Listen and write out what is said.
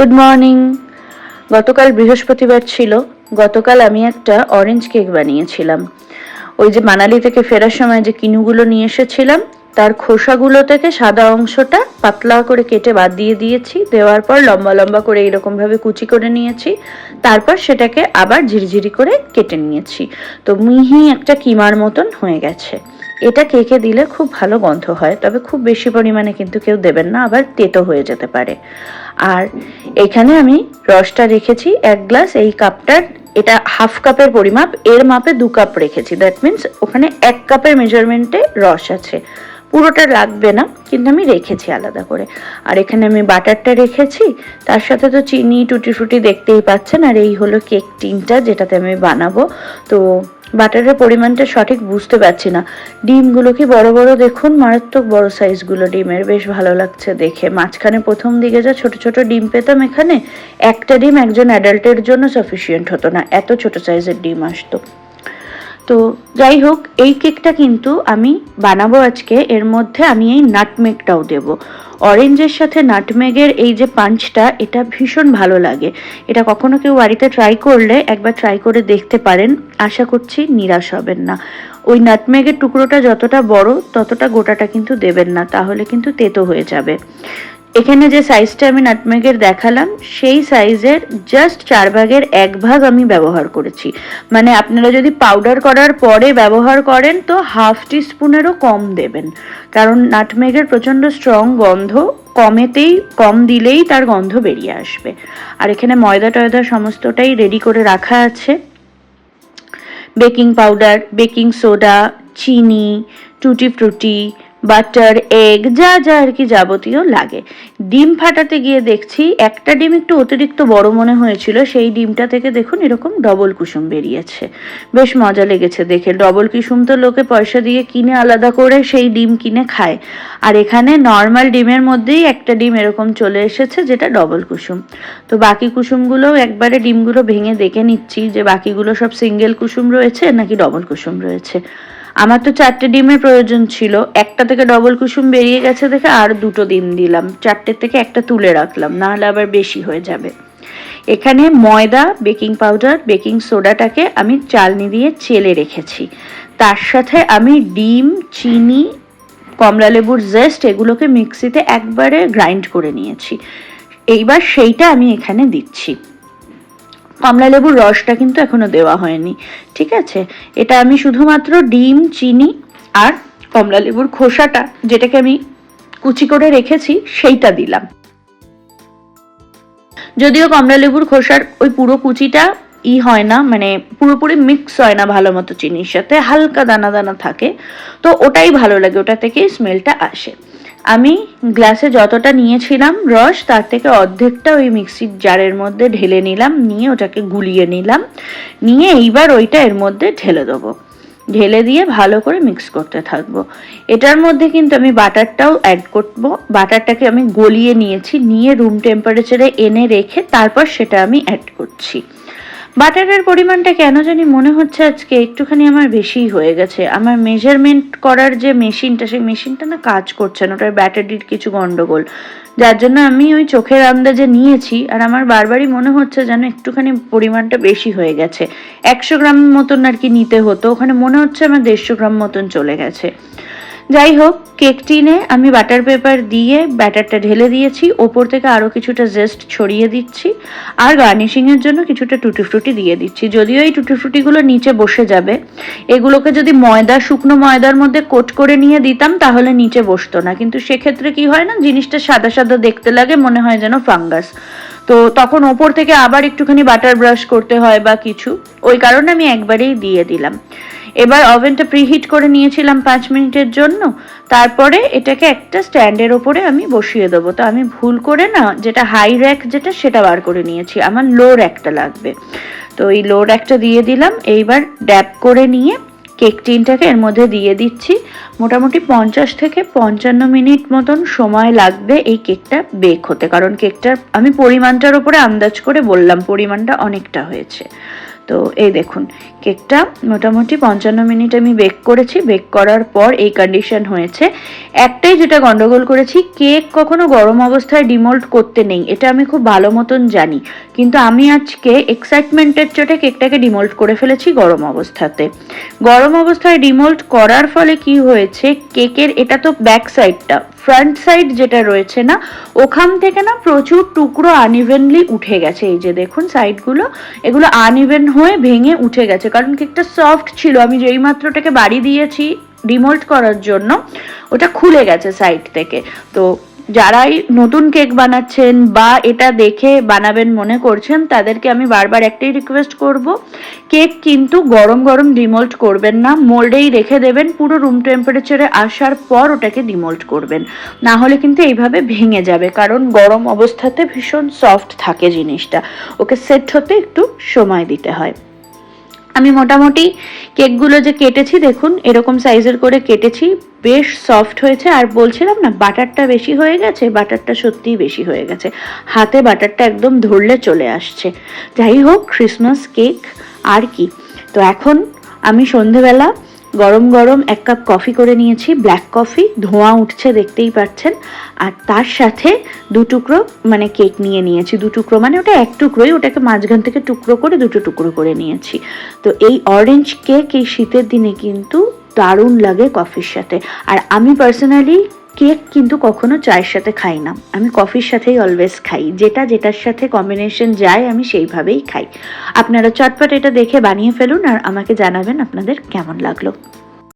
Good morning গতকাল বৃহস্পতিবার ছিল। গতকাল আমি একটা অরেঞ্জ কেক বানিয়েছিলাম। ওই যে মানালি থেকে ফেরার সময় যে কিনুগুলো নিয়ে এসেছিলাম, তার খোসাগুলো থেকে সাদা অংশটা পাতলা করে কেটে বাদ দিয়ে দিয়েছি। দেওয়ার পর লম্বা লম্বা করে এইরকম ভাবে কুচি করে নিয়েছি। তারপর সেটাকে আবার ঝিরিঝিরি করে কেটে নিয়েছি। তো মিহি একটা কিমার মতন হয়ে গেছে। এটা কেকে দিলে খুব ভালো গন্ধ হয়, তবে খুব বেশি পরিমাণে কিন্তু কেউ দেবেন না, আবার তেতো হয়ে যেতে পারে। আর এখানে আমি রসটা রেখেছি এক গ্লাস, এই কাপটার এটা হাফ কাপের পরিমাপ, এর মাপে দু কাপ রেখেছি। দ্যাট মিন্স ওখানে এক কাপের মেজারমেন্টে রস আছে। পুরোটা লাগবে না, কিন্তু আমি রেখেছি আলাদা করে। আর এখানে আমি বাটারটা রেখেছি, তার সাথে তো চিনি টুটি ফুটি দেখতেই পাচ্ছেন, আর এই হলো কেক টিনটা যেটাতে আমি বানাবো। তো বাটারের পরিমাণটা সঠিক বুঝতে পারছি না। ডিমগুলো কি বড় বড় দেখুন, মারাত্মক বড় সাইজগুলো ডিমের, বেশ ভালো লাগছে দেখে। মাঝখানে প্রথম দিকে যা ছোট ছোট ডিম পেতাম এখানে, একটা ডিম একজন অ্যাডাল্টের জন্য সাফিসিয়েন্ট হতো না, এত ছোট সাইজের ডিম আসতো। তো যাই হোক, এই কেকটা কিন্তু আমি বানাবো আজকে। এর মধ্যে আমি এই নাটমেগটাও দেব। অরেঞ্জের সাথে নাটমেগের এই যে পাঞ্চটা, এটা ভীষণ ভালো লাগে। এটা কখনো কেউ বাড়িতে ট্রাই করলে একবার ট্রাই করে দেখতে পারেন। আশা করছি নিরাশ হবেন না। ওই নাটমেগের টুকরোটা যতটা বড়, ততটা গোটাটা কিন্তু দেবেন না। তাহলে কিন্তু তেতো হয়ে যাবে। এখানে যে সাইজটা আমি নাটমেগের দেখালাম, সেই সাইজের জাস্ট চার ভাগের এক ভাগ আমি ব্যবহার করেছি। মানে আপনারা যদি পাউডার করার পরে ব্যবহার করেন, তো হাফ টিস্পুনেরও কম দেবেন। কারণ নাটমেগের প্রচণ্ড স্ট্রং গন্ধ, কমেতেই, কম দিলেই তার গন্ধ বেরিয়ে আসবে। আর এখানে ময়দা টয়দা সমস্তটাই রেডি করে রাখা আছে। বেকিং পাউডার বেকিং সোডা চিনি টুটি ফ্রুটি বাটার, এগ, যা যা আর কি যাবতীয় লাগে। ডিম ফাটাতে গিয়ে দেখছি একটা ডিম একটু অতিরিক্ত বড় মনে হয়েছিল, সেই ডিমটা থেকে দেখুন এরকম ডবল কুসুম বেরিয়েছে। বেশ মজা লেগেছে দেখে। ডবল কুসুম তো লোকে পয়সা দিয়ে কিনে আলাদা করে সেই ডিম কিনে খায়। আর এখানে নর্মাল ডিমের মধ্যেই একটা ডিম এরকম চলে এসেছে যেটা ডবল কুসুম। তো বাকি কুসুমগুলো একবারে ডিমগুলো ভেঙে দেখে নিচ্ছি যে বাকিগুলো সব সিঙ্গেল কুসুম রয়েছে নাকি ডবল কুসুম রয়েছে। আমার তো চারটে ডিমের প্রয়োজন ছিল। একটা থেকে ডবল কুসুম বেরিয়ে গেছে দেখে আর দুটো ডিম দিলাম। চারটের থেকে একটা তুলে রাখলাম, নাহলে আবার বেশি হয়ে যাবে। এখানে ময়দা, বেকিং পাউডার, বেকিং সোডাটাকে আমি চালনি দিয়ে চেলে রেখেছি। তার সাথে আমি ডিম, চিনি কমলা লেবুর জেস্ট এগুলোকে মিক্সিতে একবারে গ্রাইন্ড করে নিয়েছি। এইবার সেইটা আমি এখানে দিচ্ছি। কমলা লেবুর রসটা কিন্তু এখনও দেওয়া হয়নি, ঠিক আছে? এটা আমি শুধুমাত্র ডিম, চিনি আর কমলা লেবুর খোসাটা, যেটাকে আমি কুচি করে রেখেছি, সেইটা দিলাম। যদিও কমলা লেবুর খোসার ওই পুরো কুচিটা ই হয় না মানে পুরোপুরি মিক্স হয় না ভালো মতো চিনির সাথে, হালকা দানা দানা থাকে, তো ওটাই ভালো লাগে, ওটা থেকেই স্মেলটা আসে। আমি গ্লাসে যতটা নিয়েছিলাম রস, তার থেকে অর্ধেকটা ওই মিক্সির জারের মধ্যে ঢেলে নিলাম, নিয়ে ওটাকে গুলিয়ে নিলাম, নিয়ে এইবার ওইটা এর মধ্যে ঢেলে দেবো। ঢেলে দিয়ে ভালো করে মিক্স করতে থাকব। এটার মধ্যে কিন্তু আমি বাটারটাও অ্যাড করব। বাটারটাকে আমি গলিয়ে নিয়েছি, নিয়ে রুম টেম্পারেচারে এনে রেখে তারপর সেটা আমি অ্যাড করছি। বাটারের পরিমাণটা কেন জানি মনে হচ্ছে আজকে একটুখানি আমার বেশিই হয়ে গেছে। আমার মেজারমেন্ট করার যে মেশিনটা, সেই মেশিনটা না কাজ করছে না, ওটার ব্যাটারির কিছু গন্ডগোল। যার জন্য আমি ওই চোখের আন্দাজে নিয়েছি, আর আমার বারবারই মনে হচ্ছে যেন একটুখানি পরিমাণটা বেশি হয়ে গেছে। একশো গ্রাম মতন আর কি নিতে হতো, ওখানে মনে হচ্ছে আমার দেড়শো গ্রাম মতন চলে গেছে। যাই হোক কেক টিনে আমি বাটার পেপার দিয়ে ব্যাটারটা ঢেলে দিয়েছি, ওপর থেকে আরও কিছুটা জেস্ট ছড়িয়ে দিচ্ছি, আর গার্নিশিংয়ের জন্য কিছুটা টুটি ফ্রুটি দিয়ে দিচ্ছি। যদিও এই টুটি ফ্রুটিগুলো নিচে বসে যাবে, এগুলোকে যদি ময়দা, শুকনো ময়দার মধ্যে কোট করে নিয়ে দিতাম, তাহলে নিচে বসতো না। কিন্তু সেক্ষেত্রে কি হয় না, জিনিসটা সাদা সাদা দেখতে লাগে, মনে হয় যেন ফাঙ্গাস। তো তখন ওপর থেকে আবার একটুখানি বাটার ব্রাশ করতে হয় বা কিছু, ওই কারণে আমি একবারেই দিয়ে দিলাম। এবার ওভেনটা প্রিহিট করে নিয়েছিলাম পাঁচ মিনিটের জন্য। তারপরে এটাকে একটা স্ট্যান্ডের ওপরে আমি বসিয়ে দেবো। তো আমি ভুল করে না যেটা হাই র্যাক যেটা সেটা বার করে নিয়েছি। আমার লো র্যাকটা লাগবে। তো এই লো র্যাকটা দিয়ে দিলাম। এইবার ড্যাপ করে নিয়ে কেক টিনটাকে এর মধ্যে দিয়ে দিচ্ছি। মোটামুটি পঞ্চাশ থেকে পঞ্চান্ন মিনিট মতন সময় লাগবে এই কেকটা বেক হতে। কারণ কেকটার আমি পরিমাণটার ওপরে আন্দাজ করে বললাম, পরিমাণটা অনেকটা হয়েছে। তো এই দেখুন, কেকটা মোটামুটি পঞ্চান্ন মিনিট আমি বেক করেছি। বেক করার পর এই কন্ডিশন হয়েছে। একটাই যেটা গন্ডগোল করেছি, কেক কখনো গরম অবস্থায় ডিমোল্ড করতে নেই, এটা আমি খুব ভালো মতন জানি। কিন্তু আমি আজকে এক্সাইটমেন্টের চোটে কেকটাকে ডিমোল্ড করে ফেলেছি গরম অবস্থাতে। গরম অবস্থায় ডিমোল্ড করার ফলে কি হয়েছে? কেকের, এটা তো ব্যাক সাইডটা ফ্রন্ট সাইড যেটা রয়েছে না, ওখান থেকে না প্রচুর টুকরো আনইভেনলি উঠে গেছে। এই যে দেখুন সাইডগুলো এগুলো আনইভেন হয়ে ভেঙে উঠে গেছে। কারণ কেকটা সফট ছিল, আমি যেই মাত্র ওটাকে বাড়ি দিয়েছি রিমোল্ট করার জন্য, ওটা খুলে গেছে সাইড থেকে। তো যারাই নতুন কেক বানাচ্ছেন বা এটা দেখে বানাবেন মনে করছেন, তাদেরকে আমি বারবার একটাই রিকোয়েস্ট করব, কেক কিন্তু গরম গরম ডিমোল্ট করবেন না মোল্ডেই রেখে দেবেন, পুরো রুম টেম্পারেচারে আসার পর ওটাকে ডিমোল্ট করবেন। না হলে কিন্তু এইভাবে ভেঙে যাবে, কারণ গরম অবস্থাতে ভীষণ সফট থাকে জিনিসটা। ওকে সেট হতে একটু সময় দিতে হয়। আমি মোটামুটি কেকগুলো যে কেটেছি, দেখুন, এরকম সাইজের করে কেটেছি, বেশ সফট হয়েছে। আর বলছিলাম না, বাটারটা বেশি হয়ে গেছে, বাটারটা সত্যিই বেশি হয়ে গেছে। হাতে বাটারটা একদম ধরলে চলে আসছে। যাই হোক ক্রিসমাস কেক আর কি? তো এখন আমি সন্ধেবেলা গরম গরম এক কাপ কফি করে নিয়েছি ব্ল্যাক কফি ধোঁয়া উঠছে দেখতেই পাচ্ছেন। আর তার সাথে দু টুকরো মানে কেক নিয়ে নিয়েছি, দু টুকরো মানে ওটা এক টুকরোই, ওটাকে মাঝখান থেকে টুকরো করে দুটো টুকরো করে নিয়েছি। তো এই অরেঞ্জ কেক এই শীতের দিনে কিন্তু দারুণ লাগে কফির সাথে। আর আমি পার্সোনালি কেক কিন্তু কখনো চায়ের সাথে খাই না। আমি কফির সাথেই অলওয়েজ খাই। যেটা যেটার সাথে কম্বিনেশন যায়, আমি সেইভাবেই খাই। আপনারা চটপট এটা দেখে বানিয়ে ফেলুন আর আমাকে জানাবেন আপনাদের কেমন লাগল।